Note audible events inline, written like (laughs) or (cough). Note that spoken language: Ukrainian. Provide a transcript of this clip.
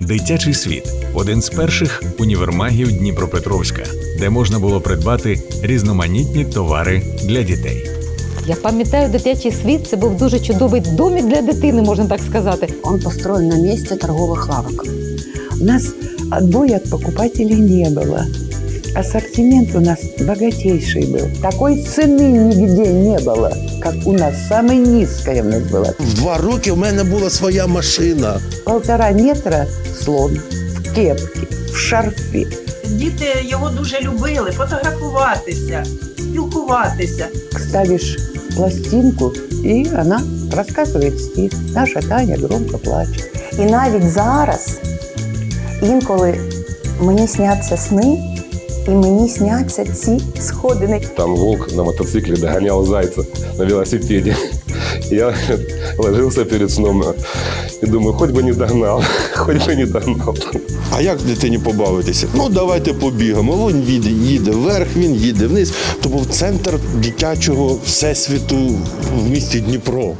Дитячий світ один з перших універмагів Дніпропетровська, де можна було придбати різноманітні товари для дітей. Я пам'ятаю, дитячий світ це був дуже чудовий домик для дитини, можна так сказати. Он построєн на місці торгових лавок. У нас двоє покупателів не было. Ассортимент у нас богатейший был. Такой цены нигде не было, как у нас. Самая низкая у нас была. В два роки в мене була своя машина. Полтора метра слон в кепке, в шарфе. Діти його дуже любили фотографуватися, спілкуватися. Ставишь пластинку, и она рассказывает стих. Наша Таня громко плачет. І навіть зараз інколи мені сняться сни, і мені сняться ці сходини. Там волк на мотоцикле догонял зайца на велосипеде. Я ложился перед сном и думаю, хоть бы не догнал, (laughs) хоть бы не догнал. А як дитині побавитися? Ну давайте побігамо. Він їде, їде вверх, він їде вниз. То був центр дитячого всесвіту в місті Дніпро.